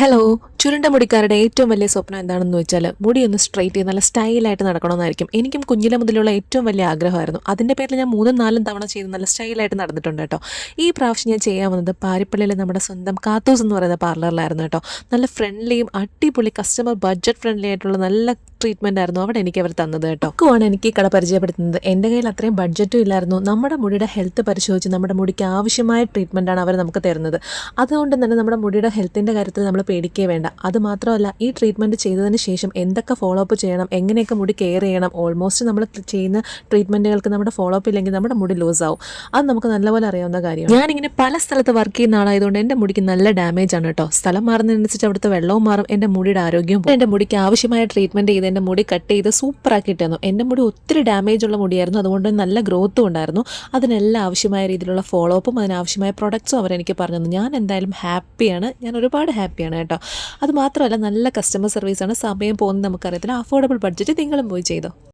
Hello. ചുരുണ്ട മുടിക്കാരുടെ ഏറ്റവും വലിയ സ്വപ്നം എന്താണെന്ന് വെച്ചാൽ മുടി ഒന്ന് സ്ട്രൈറ്റ് ചെയ്ത് നല്ല സ്റ്റൈലായിട്ട് നടക്കണമെന്നായിരിക്കും. എനിക്കും കുഞ്ഞിലെ മുതലുള്ള ഏറ്റവും വലിയ ആഗ്രഹമായിരുന്നു. അതിന്റെ പേരിൽ ഞാൻ മൂന്നും നാലും തവണ ചെയ്ത് നല്ല സ്റ്റൈലായിട്ട് നടന്നിട്ടുണ്ട് കേട്ടോ. ഈ പ്രാവശ്യം ഞാൻ ചെയ്യാൻ വന്നത് പാരിപ്പള്ളിയിലെ നമ്മുടെ സ്വന്തം കാത്തൂസ് എന്ന് പറയുന്ന പാർലറിലായിരുന്നു കേട്ടോ. നല്ല ഫ്രണ്ട്ലിയും അടിപൊളി കസ്റ്റമർ ബഡ്ജറ്റ് ഫ്രണ്ട്ലി ആയിട്ടുള്ള നല്ല ട്രീറ്റ്മെന്റ് ആയിരുന്നു അവിടെ എനിക്ക് അവർ തന്നത് കേട്ടോ. ഒക്കെയാണ് എനിക്ക് ഈ കട പരിചയപ്പെടുത്തുന്നത്. എന്റെ കയ്യിൽ അത്രയും ബഡ്ജറ്റും ഇല്ലായിരുന്നു. നമ്മുടെ മുടിയുടെ ഹെൽത്ത് പരിശോധിച്ച് നമ്മുടെ മുടിക്ക് ആവശ്യമായ ട്രീറ്റ്മെന്റാണ് അവർ നമുക്ക് തരുന്നത്. അതുകൊണ്ട് തന്നെ നമ്മുടെ മുടിയുടെ ഹെൽത്തിന്റെ കാര്യത്തിൽ നമ്മൾ പേടിക്കേ വേണ്ട. അത് മാത്രമല്ല ഈ ട്രീറ്റ്മെന്റ് ചെയ്തതിന് ശേഷം എന്തൊക്കെ ഫോളോ അപ്പ് ചെയ്യണം എങ്ങനെയൊക്കെ മുടി കെയർ ചെയ്യണം ഓൾമോസ്റ്റ് നമ്മൾ ചെയ്യുന്ന ട്രീറ്റ്മെന്റുകൾക്ക് നമ്മുടെ ഫോളോ അപ്പ് ഇല്ലെങ്കിൽ നമ്മുടെ മുടി ലൂസ് ആവും. അത് നമുക്ക് നല്ലപോലെ അറിയാവുന്ന കാര്യമാണ്. ഞാനിങ്ങനെ പല സ്ഥലത്ത് വർക്ക് ചെയ്യുന്ന ആളായതുകൊണ്ട് എന്റെ മുടിക്ക് നല്ല ഡാമേജ് ആണ് കേട്ടോ സ്ഥലം മാറുന്നതിനനുസരിച്ച് അവിടുത്തെ വെള്ളവും മാറും എന്റെ മുടിയുടെ ആരോഗ്യവും എന്റെ മുടിക്ക് ആവശ്യമായ ട്രീറ്റ്മെന്റ് ചെയ്ത് എന്റെ മുടി കട്ട് ചെയ്ത് സൂപ്പറാക്കി ഇട്ടിരുന്നു. എന്റെ മുടി ഒത്തിരി ഡാമേജ് ഉള്ള മുടിയായിരുന്നു. അതുകൊണ്ട് നല്ല ഗ്രോത്തും ഉണ്ടായിരുന്നു. അതിനെല്ലാം ആവശ്യമായ രീതിയിലുള്ള ഫോളോ അപ്പും അതിനാവശ്യമായ പ്രൊഡക്ട്സും അവരെനിക്ക് പറഞ്ഞു തന്നു. ഞാൻ എന്തായാലും ഹാപ്പിയാണ് ഞാൻ ഒരുപാട് ഹാപ്പിയാണ് കേട്ടോ. അത് മാത്രമല്ല നല്ല കസ്റ്റമർ സർവീസാണ് സമയം പോകുന്നത് നമുക്കറിയത്തില്ല. അഫോർഡബിൾ ബഡ്ജറ്റ് നിങ്ങളും പോയി ചെയ്തോ?